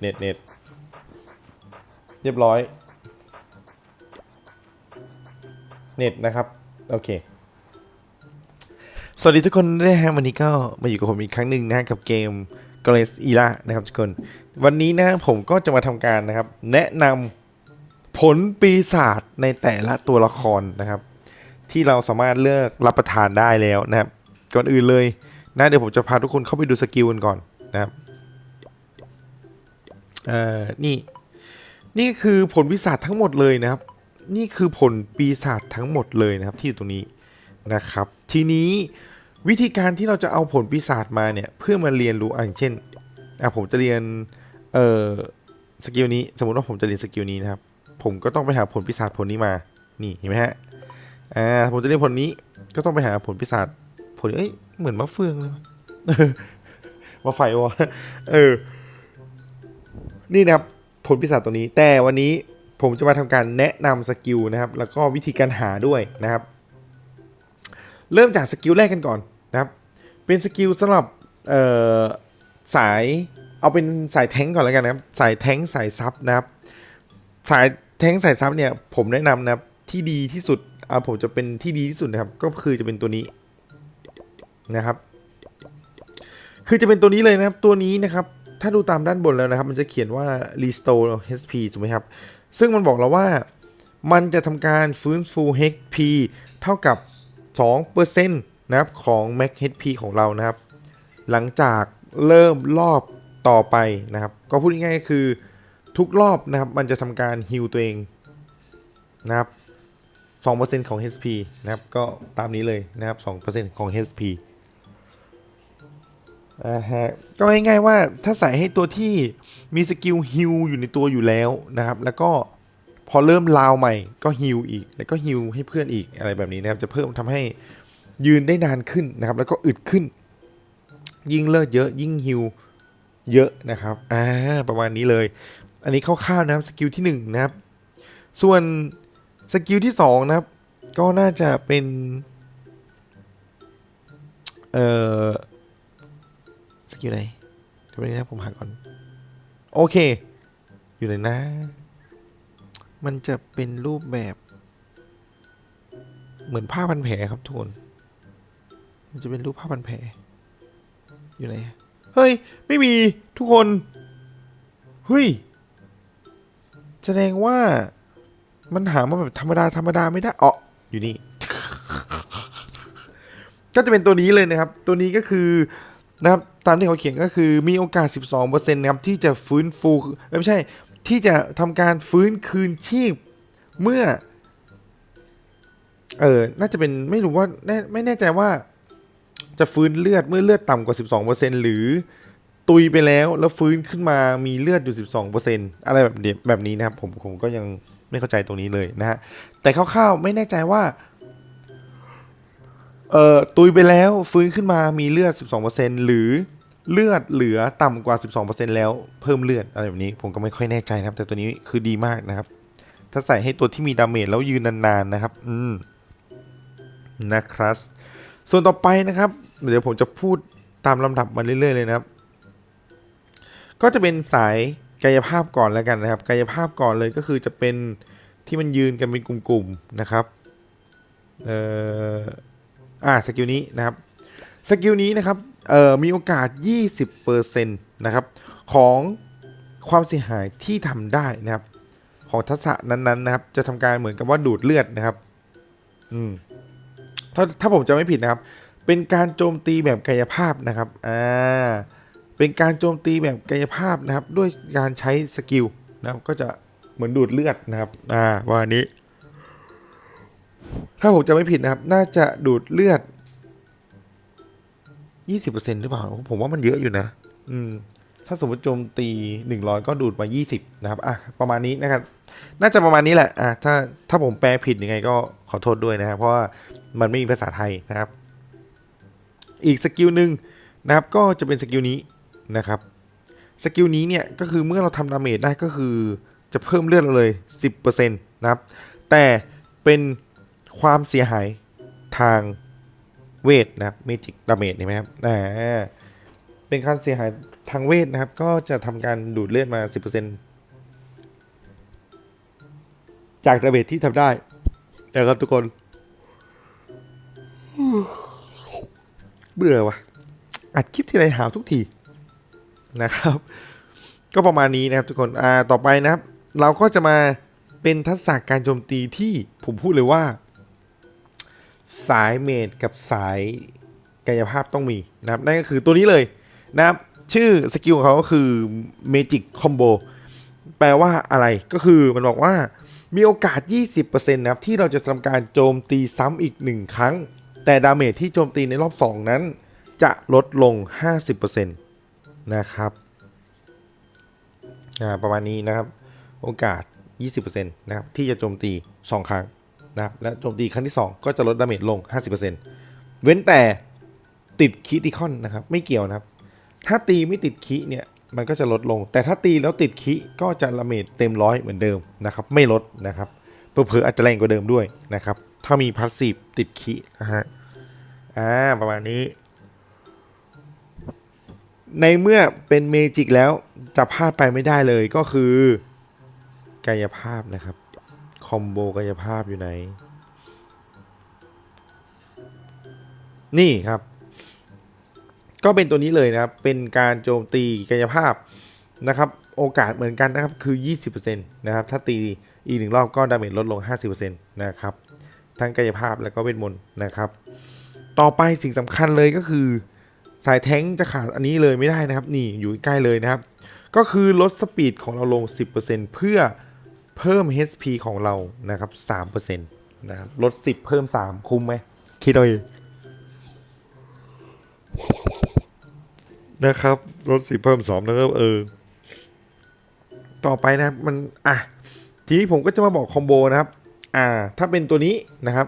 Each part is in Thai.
เน็ตเน็ตเน็ตเรียบร้อย เน็ตนะครับ โอเค สวัสดีทุกคนด้วยนะฮะวันนี้ก็มาอยู่กับผมอีกครั้งหนึ่งนะฮะกับเกม g r a c e e r a นะครับทุกคน วันนี้นะผมก็จะมาทำการนะครับ แนะนำผลปีศาจในแต่ละตัวละครนะครับ ที่เราสามารถเลือกรับประทานได้แล้วนะครับ ก่อนอื่นเลยนะเดี๋ยวผมจะพาทุกคนเข้าไปดูสกิลกันก่อนนะครับ เอ่อนี่นี่คือผลปีศาจทั้งหมดเลยนะครับ นี่คือผลปีศาจทั้งหมดเลยนะครับ ที่อยู่ตรงนี้นะครับ ทีนี้วิธีการที่เราจะเอาผลปีศาจมาเนี่ยเพื่อมาเรียนรู้อะอย่างเช่นอะผมจะเรียนเอ่อสกิลนี้สมมติว่าผมจะเรียนสกิลนี้นะครับ ผมก็ต้องไปหาผลปีศาจผลนี้มานี่เห็นไหมฮะอ่าผมจะเรียนผลนี้ก็ต้องไปหาผลปีศาจผลเอ้ยเหมือนมะเฟืองเลยวะมาไฟวะเออ นี่นะครับผลปีศาจตัวนี้ แต่วันนี้ผมจะมาทำการแนะนำสกิลนะครับ แล้วก็วิธีการหาด้วยนะครับ เริ่มจากสกิลแรกกันก่อนนะครับ เป็นสกิลสำหรับสายเอาเป็นสายแท้งก่อนแล้วกันนะครับ สายแท้งสายซับนะครับ สายแท้งสายซับเนี่ยผมแนะนำนะครับที่ดีที่สุดเอาผมจะเป็นที่ดีที่สุดนะครับ ก็คือจะเป็นตัวนี้นะครับ คือจะเป็นตัวนี้เลยนะครับ ตัวนี้นะครับ ถ้าดูตามด้านบนแล้วนะครับ มันจะเขียนว่า restore HP ถูกไหมครับ ซึ่งมันบอกเราว่ามันจะทำการฟื้นฟู HP เท่ากับ 2%นะครับของ Max HP ของเรานะครับ หลังจากเริ่มรอบต่อไปนะครับ ก็พูดง่ายๆคือทุกรอบนะครับ มันจะทำการฮิลตัวเองนะครับ 2%ของ HP นะครับ ก็ตามนี้เลยนะครับ 2%ของ HP อ่าฮะก็ง่ายๆว่าถ้าใส่ให้ตัวที่มีสกิลฮิลอยู่ในตัวอยู่แล้วนะครับ แล้วก็พอเริ่มลาวใหม่ก็ฮิลอีก แล้วก็ฮิลให้เพื่อนอีกอะไรแบบนี้นะครับ จะเพิ่มทำให้ยืนได้นานขึ้นนะครับ แล้วก็อึดขึ้น ยิ่งเลิศเยอะยิ่งฮิลเยอะนะครับอ่าประมาณนี้เลย อันนี้คร่าวๆนะครับสกิลที่หนึ่งนะครับ ส่วนสกิลที่สองนะครับ ก็น่าจะเป็น เอ่อ กิลไหนเดี๋ยวนี้นะผมหาก่อน โอเค อยู่ไหนนะ มันจะเป็นรูปแบบ เหมือนผ้าพันแผลครับทุกคนมันจะเป็นรูปผ้าพันแผล อยู่ไหนเฮ้ย ไม่มีทุกคน เฮ้ย แสดงว่ามันหามาแบบธรรมดาธรรมดาไม่ได้อ๋ออยู่นี่ ก็จะเป็นตัวนี้เลยนะครับ ตัวนี้ก็คือนะครับ ตามที่เขาเขียนก็คือมีโอกาส 12%นะครับที่จะฟื้นฟูไม่ใช่ที่จะทำการฟื้นคืนชีพเมื่อ เออน่าจะเป็นไม่รู้ว่าแน่ไม่แน่ใจว่า จะฟื้นเลือดเมื่อเลือดต่ำกว่า 12%หรือตุยไปแล้วแล้วฟื้นขึ้นมามีเลือดอยู่ 12%อะไรแบบนี้แบบนี้นะครับ ผมผมก็ยังไม่เข้าใจตรงนี้เลยนะฮะแต่คร่าวๆไม่แน่ใจว่าเอ่อตุยไปแล้วฟื้นขึ้นมามีเลือด 12%หรือ เลือดเหลือต่ำกว่า 12%แล้วเพิ่มเลือดอะไรแบบนี้ ผมก็ไม่ค่อยแน่ใจนะครับ แต่ตัวนี้คือดีมากนะครับ ถ้าใส่ให้ตัวที่มีดาเมจแล้วยืนนานๆนะครับ อืมนะครับ ส่วนต่อไปนะครับ เดี๋ยวผมจะพูดตามลำดับมาเรื่อยๆเลยนะครับ ก็จะเป็นสายกายภาพก่อนแล้วกันนะครับ กายภาพก่อนเลยก็คือจะเป็นที่มันยืนกันเป็นกลุ่มๆนะครับ เอ่ออ่าสกิลนี้นะครับ สกิลนี้นะครับเอ่อมีโอกาส 20%นะครับของความเสียหายที่ทำได้นะครับ ของทักษะนั้นๆนะครับ จะทำการเหมือนกับว่าดูดเลือดนะครับ อืมถ้าถ้าผมจะไม่ผิดนะครับ เป็นการโจมตีแบบกายภาพนะครับอ่าเป็นการโจมตีแบบกายภาพนะครับ ด้วยการใช้สกิลนะครับ ก็จะเหมือนดูดเลือดนะครับ อ่าวันนี้ ถ้าผมจะไม่ผิดนะครับ น่าจะดูดเลือด 20%หรือเปล่า ผมว่ามันเยอะอยู่นะ อืม ถ้าสมมติโจมตี100ก็ดูดมา20นะครับ อะ ประมาณนี้นะครับ น่าจะประมาณนี้แหละ อะ ถ้า ถ้าผมแปลผิดยังไงก็ขอโทษด้วยนะครับ เพราะว่ามันไม่มีภาษาไทยนะครับ อีกสกิลหนึ่งนะครับ ก็จะเป็นสกิลนี้นะครับ สกิลนี้เนี่ย ก็คือเมื่อเราทำดาเมจได้ก็คือจะเพิ่มเลือดเราเลย10%นะครับ แต่เป็นความเสียหายทาง เวทนะครับเมจิกดาเมจเห็นไหมครับอ่าเป็นการเสียหายทางเวทนะครับ ก็จะทำการดูดเลือดมา 10%จากระเบิดที่ทำได้นะครับทุกคนเบื่อวะอัดคลิปที่ไรหาวทุกทีนะครับ ก็ประมาณนี้นะครับทุกคนอ่าต่อไปนะครับ เราก็จะมาเป็นทักษะการโจมตีที่ผมพูดเลยว่า สายเมดกับสายกายภาพต้องมีนะครับ นั่นก็คือตัวนี้เลยนะครับ ชื่อสกิลของเขาก็คือ Magic Combo แปลว่าอะไรก็คือมันบอกว่ามีโอกาส 20%นะครับ ที่เราจะทำการโจมตีซ้ำอีก 1 ครั้ง แต่ดาเมจที่โจมตีในรอบ 2 นั้น จะลดลง 50%นะครับประมาณนี้นะครับ โอกาส 20%นะครับ ที่จะโจมตี 2 ครั้ง นะครับและโจมตีครั้งที่ 2 ก็จะลดดาเมจลง 50%เว้นแต่ติดคิติคอนนะครับ ไม่เกี่ยวนะครับ ถ้าตีไม่ติดคิเนี่ยมันก็จะลดลง แต่ถ้าตีแล้วติดคิก็จะดาเมจเต็มร้อยเหมือนเดิมนะครับ ไม่ลดนะครับเผลอๆอาจจะแรงกว่าเดิมด้วยนะครับ ถ้ามีพาสซีฟติดคินะฮะอ่าประมาณนี้ ในเมื่อเป็นเมจิกแล้วจะพลาดไปไม่ได้เลยก็คือกายภาพนะครับ คอมโบกายภาพอยู่ไหน นี่ครับ ก็เป็นตัวนี้เลยนะครับ เป็นการโจมตีกายภาพนะครับ โอกาสเหมือนกันนะครับคือ 20%นะครับ ถ้าตีอีกหนึ่งรอบก็ดาเมจลดลง 50%นะครับ ทั้งกายภาพแล้วก็เวทมนต์นะครับ ต่อไปสิ่งสำคัญเลยก็คือ สายแท้งจะขาดอันนี้เลยไม่ได้นะครับ นี่อยู่ใกล้เลยนะครับ ก็คือลดสปีดของเราลง 10%เพื่อ เพิ่ม HP ของเรานะครับ3%นะครับลด 10 เพิ่ม 3 คุ้มไหมคิดเอาเองนะครับลด10 เพิ่ม 2 นะครับ เออ ต่อไปนะครับมัน อะ ทีนี้ผมก็จะมาบอกคอมโบนะครับ อ่า ถ้าเป็นตัวนี้นะครับ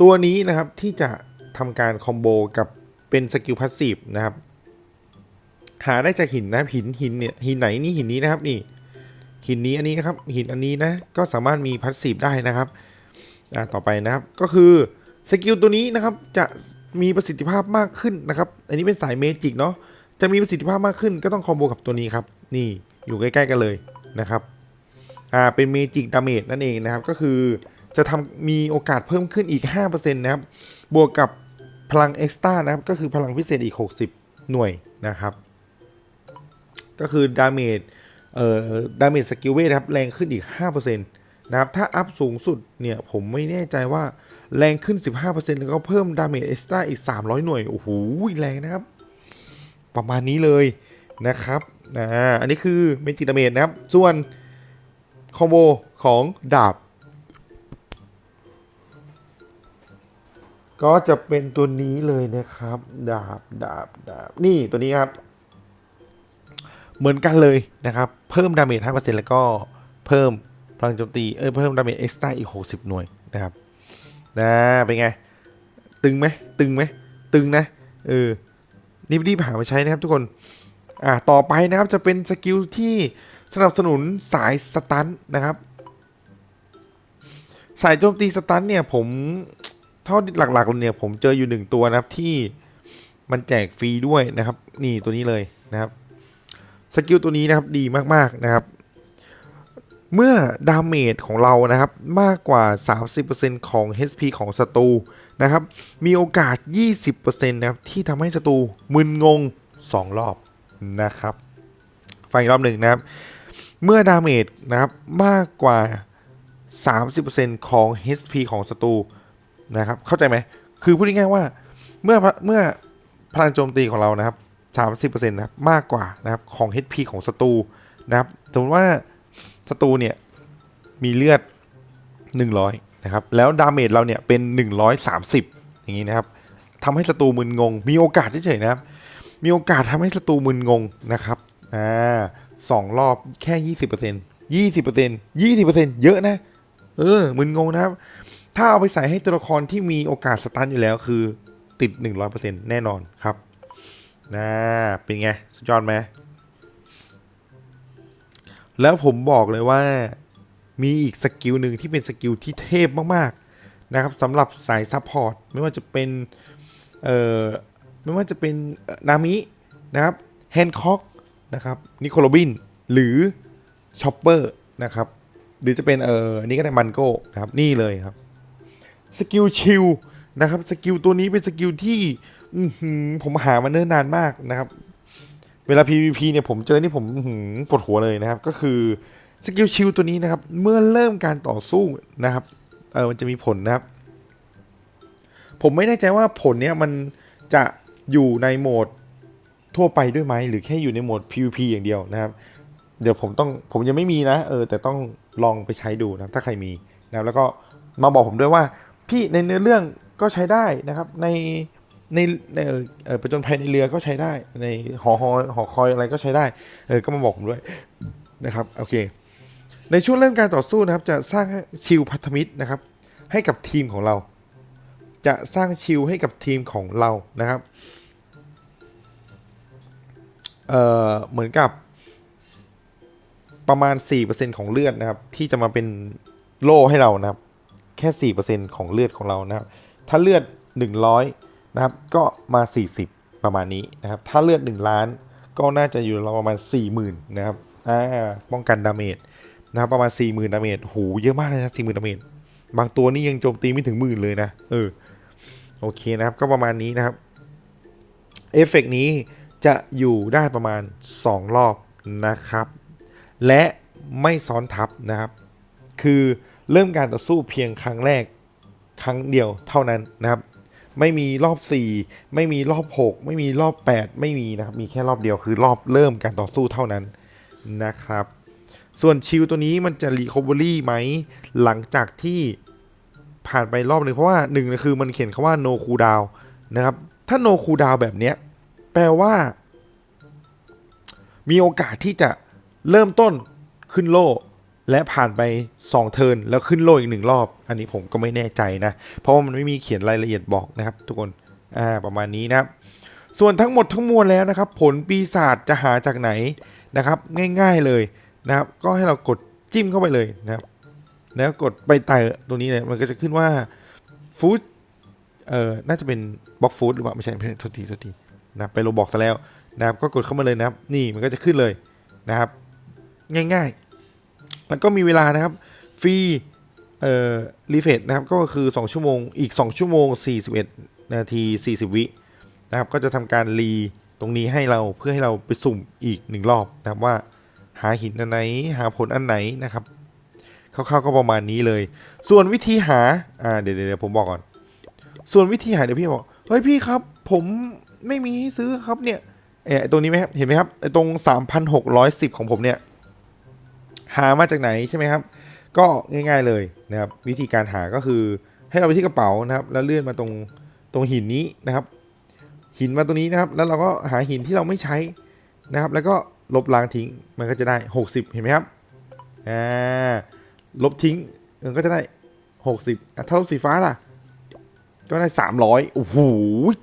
ตัวนี้นะครับที่จะทำการคอมโบกับเป็นสกิลพาสซีฟนะครับ หาได้จากหินนะหินหินเนี่ยหินไหนนี่หินนี้นะครับนี่ หินนี้อันนี้นะครับหินอันนี้นะก็สามารถมีพาสซีฟได้นะครับอ่าต่อไปนะครับก็คือสกิลตัวนี้นะครับจะมีประสิทธิภาพมากขึ้นนะครับ อันนี้เป็นสายเมจิกเนาะจะมีประสิทธิภาพมากขึ้นก็ต้องคอมโบกับตัวนี้ครับ นี่อยู่ใกล้ๆกันเลยนะครับอ่าเป็นเมจิกดาเมจนั่นเองนะครับก็คือจะทำมีโอกาสเพิ่มขึ้นอีก 5%นะครับ บวกกับพลังเอ็กซ์ต้านะครับ ก็คือพลังพิเศษอีก 60 หน่วยนะครับ ก็คือดาเมจ เอ่อดาเมจสกิลเวทครับแรงขึ้นอีก 5%นะครับถ้าอัพสูงสุดเนี่ยผมไม่แน่ใจว่าแรงขึ้น 15%แล้วก็เพิ่มดาเมจเอ็กซ์ตร้าอีก 300 หน่วย โอ้โหแรงนะครับ ประมาณนี้เลยนะครับอ่าอันนี้คือเมจิดาเมจนะครับ ส่วนคอมโบของดาบ ก็จะเป็นตัวนี้เลยนะครับ ดาบดาบดาบนี่ตัวนี้ครับ เหมือนกันเลยนะครับ เพิ่มดาเมจ5%แล้วก็เพิ่มพลังโจมตีเอ้ยเพิ่มดาเมจเอ็กซ์ตร้าอีก 60 หน่วยนะครับนะเป็นไง ตึงไหมตึงไหมตึงนะเออรีบรีบหามาใช้นะครับทุกคนอ่าต่อไปนะครับจะเป็นสกิลที่สนับสนุนสายสตันนะครับ สายโจมตีสตันเนี่ยผมเท่าหลักๆเนี่ยผมเจออยู่หนึ่งตัวนะครับที่มันแจกฟรีด้วยนะครับ นี่ตัวนี้เลยนะครับ สกิลตัวนี้นะครับดีมากๆนะครับ เมื่อดาเมจของเรานะครับมากกว่า 30%ของ HP ของศัตรูนะครับ มีโอกาส 20%นะครับที่ทำให้ศัตรูมึนงง 2 รอบนะครับฟังอีกรอบหนึ่งนะครับ เมื่อดาเมจนะครับมากกว่า 30%ของ HP ของศัตรูนะครับ เข้าใจไหม คือพูดง่ายๆว่า เมื่อเมื่อพลังโจมตีของเรานะครับ 30%นะครับมากกว่านะครับของ HP ของศัตรูนะครับสมมติว่าศัตรูเนี่ยมีเลือด 100นะครับแล้วดาเมจเราเนี่ยเป็น 130 อย่างนี้นะครับทำให้ศัตรูมึนงง มีโอกาสเฉยๆนะครับ มีโอกาสทำให้ศัตรูมึนงงนะครับอ่าสองรอบแค่ยี่สิบเปอร์เซ็นต์ยี่สิบเปอร์เซ็นต์ยี่สิบเปอร์เซ็นต์เยอะนะ เออมึนงงนะครับ ถ้าเอาไปใส่ให้ตัวละครที่มีโอกาสสตันอยู่แล้วคือติด100%แน่นอนครับ นะเป็นไง สุดยอดไหม แล้วผมบอกเลยว่ามีอีกสกิลหนึ่งที่เป็นสกิลที่เทพมากๆนะครับสำหรับสายซัพพอร์ตไม่ว่าจะเป็น เอ่อ ไม่ว่าจะเป็นนามินะครับแฮนค็อกนะครับนิโคลบินหรือชอปเปอร์นะครับหรือจะเป็นเออนนี้ก็ได้มันโก้นะครับนี่เลยครับสกิลชิลนะครับสกิลตัวนี้เป็นสกิลที่ ผมหามาเนิ่นนานมากนะครับ เวลา PVP เนี่ยผมเจอนี่ผมปวดหัวเลยนะครับ ก็คือสกิลชิลตัวนี้นะครับ เมื่อเริ่มการต่อสู้นะครับเออมันจะมีผลนะครับ ผมไม่แน่ใจว่าผลเนี้ยมันจะอยู่ในโหมดทั่วไปด้วยไหมหรือแค่อยู่ในโหมด PVP อย่างเดียวนะครับ เดี๋ยวผมต้องผมยังไม่มีนะ เออ แต่ต้องลองไปใช้ดูนะถ้าใครมีนะแล้วก็มาบอกผมด้วยว่า พี่ในเนื้อเรื่องก็ใช้ได้นะครับ ใน ในในเออประจนภัยในเรือก็ใช้ได้ ในหอหอหอคอยอะไรก็ใช้ได้เออก็มาบอกผมด้วยนะครับโอเค ในช่วงเริ่มการต่อสู้นะครับ จะสร้างชิลพันธมิตรนะครับ ให้กับทีมของเรา จะสร้างชิลให้กับทีมของเรานะครับเออเหมือนกับประมาณ 4%ของเลือดนะครับ ที่จะมาเป็นโล่ให้เรานะครับ แค่ 4%ของเลือดของเรานะครับ ถ้าเลือด 100 นะครับก็มา 40 ประมาณนี้นะครับ ถ้าเลือด1ล้านก็น่าจะอยู่เราประมาณ 40,000นะครับอ่าป้องกันดาเมจนะครับประมาณ 40,000ดาเมจโหเยอะมากเลยนะ40,000ดาเมจบางตัวนี่ยังโจมตีไม่ถึงหมื่นเลยนะเออโอเคนะครับก็ประมาณนี้นะครับเอฟเฟกต์นี้จะอยู่ได้ประมาณ 2 รอบนะครับ และไม่ซ้อนทับนะครับ คือเริ่มการต่อสู้เพียงครั้งแรกครั้งเดียวเท่านั้นนะครับ ไม่มีรอบ 4 ไม่มีรอบ 6 ไม่มีรอบ 8 ไม่มีนะครับ มีแค่รอบเดียวคือรอบเริ่มการต่อสู้เท่านั้นนะครับ ส่วนชิลตัวนี้มันจะรีคอ v เ r รี่ไหม หลังจากที่ผ่านไปรอบหนึ่งเพราะว่าหนึ่งคือมันเขียนคาว่า no cool down นะครับ ถ้า no cool down แบบเนี้ย แปลว่า มีโอกาสที่จะเริ่มต้นขึ้นโล และผ่านไป 2 เทิร์นแล้วขึ้นโล่อีกหนึ่งรอบ อันนี้ผมก็ไม่แน่ใจนะ เพราะว่ามันไม่มีเขียนรายละเอียดบอกนะครับ ทุกคนอ่าประมาณนี้นะครับ ส่วนทั้งหมดทั้งมวลแล้วนะครับ ผลปีศาจจะหาจากไหนนะครับ ง่ายๆเลยนะครับ ก็ให้เรากดจิ้มเข้าไปเลยนะครับ แล้วกดไปไต่ตรงนี้เนี่ยมันก็จะขึ้นว่าฟู้ดเอ่อน่าจะเป็นบล็อกฟู้ดหรือเปล่าไม่ใช่ไม่ใช่โทษทีโทษทีนะไปโรบอกซะแล้วนะครับ ก็กดเข้ามาเลยนะครับ นี่มันก็จะขึ้นเลยนะครับ ง่ายๆ แล้วก็มีเวลานะครับฟรีเอ่อรีเฟรนะครับก็คือ 2 ชั่วโมงอีก 2 ชั่วโมง 41 นาที 40 วินะครับก็จะทำการรีตรงนี้ให้เราเพื่อให้เราไปสุ่มอีกหนึ่งรอบนะครับว่าหาหินอันไหนหาผลอันไหนนะครับคร่าวๆก็ประมาณนี้เลย ส่วนวิธีหาอ่าเดี๋ยวเดี๋ยวผมบอกก่อน ส่วนวิธีหาเดี๋ยวพี่บอกเฮ้ยพี่ครับ ผมไม่มีให้ซื้อครับเนี่ยเออตรงนี้ไหมครับเห็นไหมครับไอตรง 3,610 ของผมเนี่ย หามาจากไหนใช่ไหมครับ ก็ง่ายๆเลยนะครับ วิธีการหาก็คือให้เราไปที่กระเป๋านะครับ แล้วเลื่อนมาตรงตรงหินนี้นะครับ หินมาตรงนี้นะครับ แล้วเราก็หาหินที่เราไม่ใช้นะครับ แล้วก็ลบล้างทิ้งมันก็จะได้ 60 เห็นไหมครับอ่าลบทิ้งมันก็จะได้ 60ถ้าลบสีฟ้าล่ะ ก็ได้ 300โอ้โห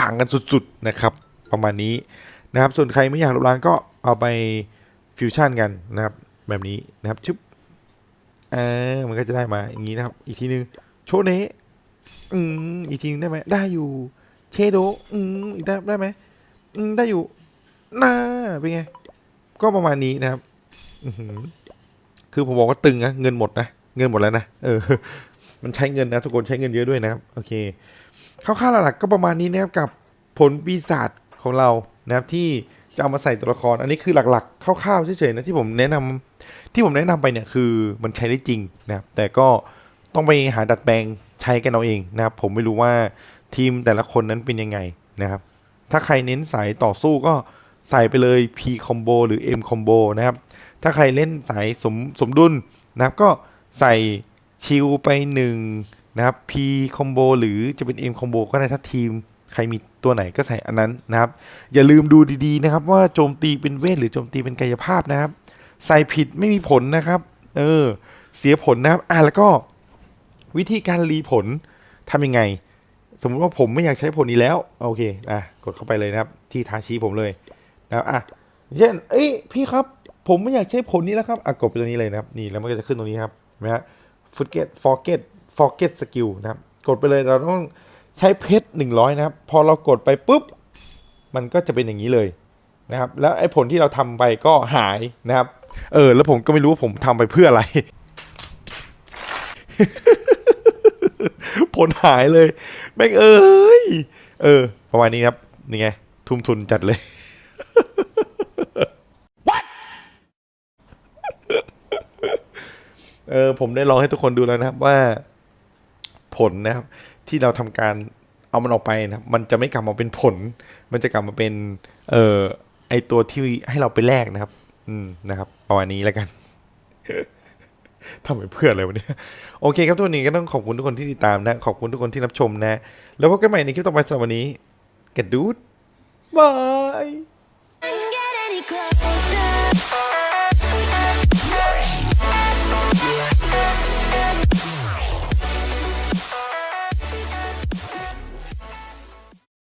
ต่างกันสุดๆนะครับ ประมาณนี้นะครับ ส่วนใครไม่อยากลบล้างก็เอาไปฟิวชั่นกันนะครับ แบบนี้นะครับชึบอ่ามันก็จะได้มาอย่างนี้นะครับ อีกทีนึงโชเนะอืมอีกทีนึงได้ไหมได้อยู่ เชโดอืมอีกได้ได้ไหมอืมได้อยู่น่าเป็นไง ก็ประมาณนี้นะครับอืคือผมบอกว่าตึงนะเงินหมดนะเงินหมดแล้วนะเออ มันใช้เงินนะทุกคนใช้เงินเยอะด้วยนะครับ โอเคคร่าวๆหลักๆก็ประมาณนี้นะครับกับผลปีศาจของเรานะครับที่จะเอามาใส่ตัวละคร อันนี้คือหลักๆคร่าวๆเฉยๆนะที่ผมแนะนำ ที่ผมแนะนำไปเนี่ยคือมันใช้ได้จริงนะครับแต่ก็ต้องไปหาดัดแปลงใช้กันเอาเองนะครับผมไม่รู้ว่าทีมแต่ละคนนั้นเป็นยังไงนะครับ ถ้าใครเน้นสายต่อสู้ก็ใส่ไปเลย P combo หรือ M combo นะครับ ถ้าใครเล่นสายสมสมดุลนะครับก็ใส่ชิลไปหนึ่งนะครับ P combo หรือจะเป็น M combo ก็ได้ถ้าทีมใครมีตัวไหนก็ใส่อันนั้นนะครับ อย่าลืมดูดีๆนะครับว่าโจมตีเป็นเวทหรือโจมตีเป็นกายภาพนะครับ ใส่ผิดไม่มีผลนะครับ เออ เสียผลนะครับ อะแล้วก็วิธีการรีผลทำยังไง สมมุติว่าผมไม่อยากใช้ผลนี้แล้ว โอเค อะ กดเข้าไปเลยนะครับ ที่ทาชี้ผมเลยนะครับอะ เช่น เอ้ย พี่ครับ ผมไม่อยากใช้ผลนี้แล้วครับ อะ กดไปตรงนี้เลยนะครับ นี่ แล้วมันก็จะขึ้นตรงนี้ครับเห็นไหมฮะ forget forget forget skill นะครับ กดไปเลย เราต้องใช้เพชรหนึ่งร้อยนะครับ พอเรากดไปปุ๊บ มันก็จะเป็นอย่างนี้เลยนะครับ แล้วไอ้ผลที่เราทำไปก็หายนะครับ เออ แล้วผมก็ไม่รู้ว่าผมทำไปเพื่ออะไร ผลหายเลยแม่งเอ้ย เออ ประมาณนี้ครับ นี่ไง ทุ่มทุนจัดเลยเออ ผมได้ลองให้ทุกคนดูแล้วนะครับว่า ผลนะครับ ที่เราทำการเอามันออกไปนะครับมันจะไม่กลับมาเป็นผล มันจะกลับมาเป็น เออไอตัวที่ให้เราไปแลกนะครับ อืมนะครับประมาณนี้แล้วกันทำไปเพื่ออะไรวะเนี่ยโอเคครับทุกคนนี้ก็ต้องขอบคุณทุกคนที่ติดตามนะ ขอบคุณทุกคนที่รับชมนะ แล้วพบกันใหม่ในคลิปต่อไปสำหรับวันนี้กระดูดบาย